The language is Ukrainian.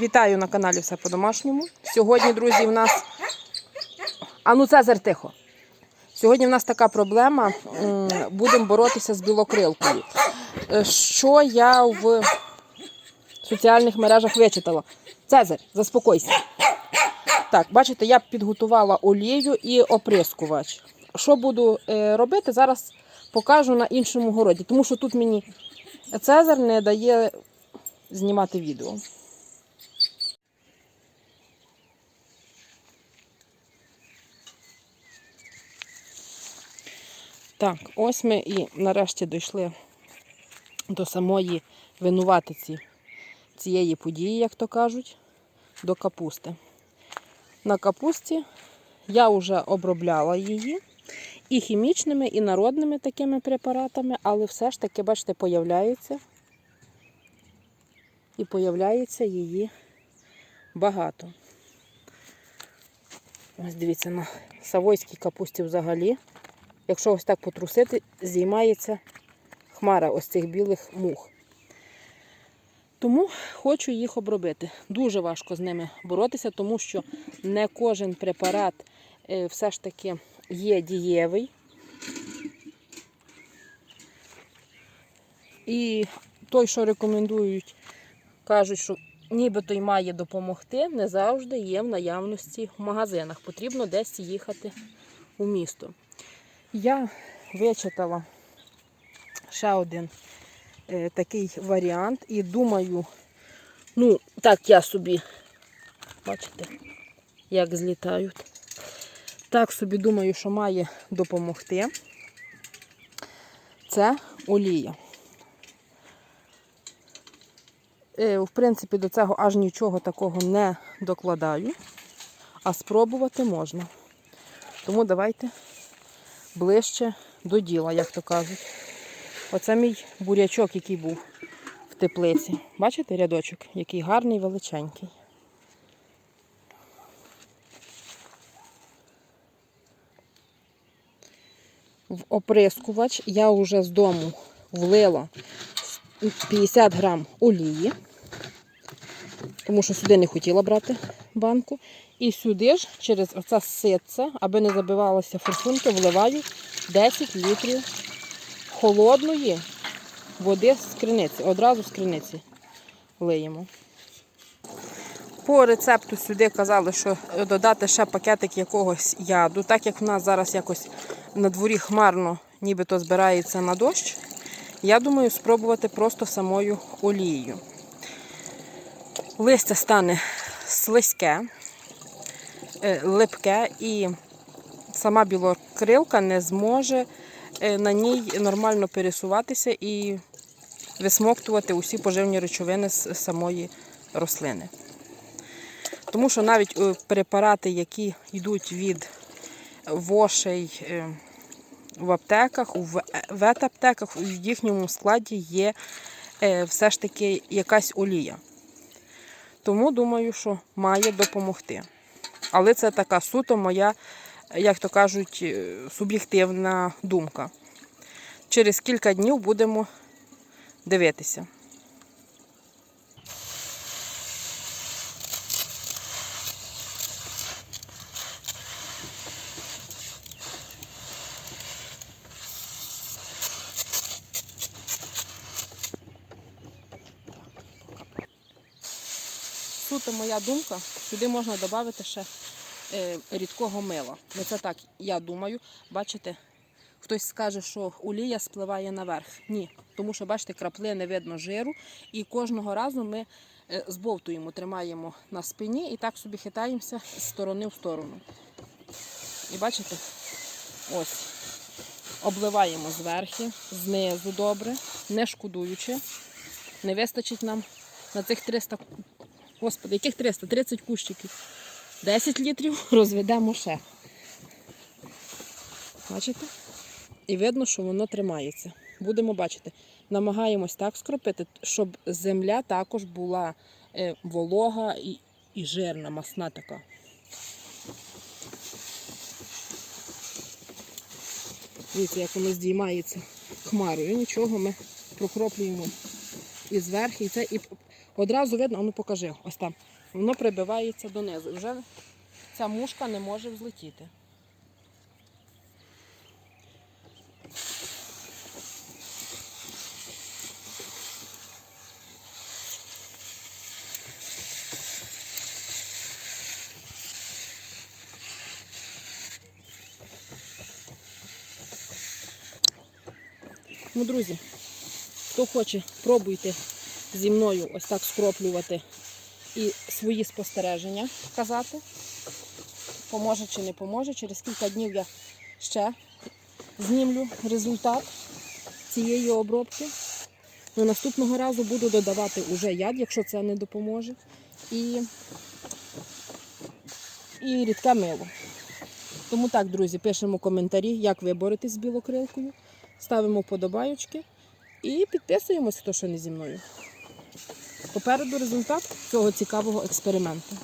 Вітаю на каналі Все по-домашньому. Сьогодні, друзі, в нас. А ну Цезар, тихо. Сьогодні в нас така проблема. Будемо боротися з білокрилкою. Е, Що я в соціальних мережах вичитала? Цезар, заспокойся. Так, бачите, я підготувала олію і оприскувач. Що буду е, робити, зараз покажу на іншому городі, тому що тут мені Цезар не дає знімати відео. Так, ось ми і нарешті дійшли до самої винуватиці цієї події, як то кажуть, до капусти. На капусті я вже обробляла її і хімічними, і народними такими препаратами, але все ж таки, бачите, появляється і появляється її багато. Ось дивіться, на савойській капусті взагалі. Якщо ось так потрусити, зіймається хмара ось цих білих мух. Тому хочу їх обробити. Дуже важко з ними боротися, тому що не кожен препарат е, все ж таки є дієвий. І той, що рекомендують, кажуть, що нібито й має допомогти, не завжди є в наявності в магазинах. Потрібно десь їхати у місто. Я вичитала ще один е, такий варіант і думаю, ну, так я собі, бачите, як злітають. Так собі думаю, що має допомогти. Це олія. Е, В принципі, до цього аж нічого такого не докладаю, а спробувати можна. Тому давайте ближче до діла, як то кажуть. Оце мій бурячок, який був в теплиці. Бачите рядочок, який гарний, величенький. В оприскувач я вже з дому влила 50 грам олії, тому що сюди не хотіла брати банку. І сюди ж через оце ситце, аби не забивалися форсунки, вливаю 10 літрів холодної води з криниці. Одразу з криниці лиємо. По рецепту сюди казали, що додати ще пакетик якогось яду. Так як в нас зараз якось на дворі хмарно, нібито збирається на дощ, я думаю спробувати просто самою олією. Листя стане слизьке, е, липке і сама білокрилка не зможе е, на ній нормально пересуватися і висмоктувати усі поживні речовини з самої рослини. Тому що навіть е, препарати, які йдуть від вошей в аптеках, ве- ветаптеках, в їхньому складі є все ж таки якась олія. Тому думаю, що має допомогти. Але це така суто моя, як то кажуть, е, суб'єктивна думка. Через кілька днів будемо дивитися. Суто моя думка, сюди можна додати ще е, рідкого мила. Це так, я думаю. Бачите, хтось скаже, що олія спливає наверх. Ні, тому що, бачите, краплини видно жиру, і кожного разу ми е, збовтуємо, тримаємо на спині і так собі хитаємося з сторони в сторону. І бачите, ось, обливаємо зверхи, знизу добре, не шкодуючи. Не вистачить нам на цих 300 Господи, яких 300? 30 кущиків. 10 літрів розведемо ще. Бачите? І видно, що воно тримається. Будемо бачити. Намагаємось так скропити, щоб земля також була е, волога і, і жирна, масна така. Дивіться, як воно здіймається хмарою. Нічого ми прокроплюємо і зверху. І це і Одразу видно, ну покажи, ось там. Воно прибивається донизу. Вже ця мушка не може взлетіти. Ну, друзі, хто хоче, пробуйте зі мною ось так скроплювати і свої спостереження казати. Поможе чи не поможе. Через кілька днів я ще знімлю результат цієї обробки. Ну, наступного разу буду додавати уже яд, якщо це не допоможе. І, і рідке мило. Тому так, друзі, пишемо коментарі, як ви боретесь з білокрилкою. Ставимо вподобайочки і підписуємося, хто що не зі мною. Попереду результат цього цікавого експерименту.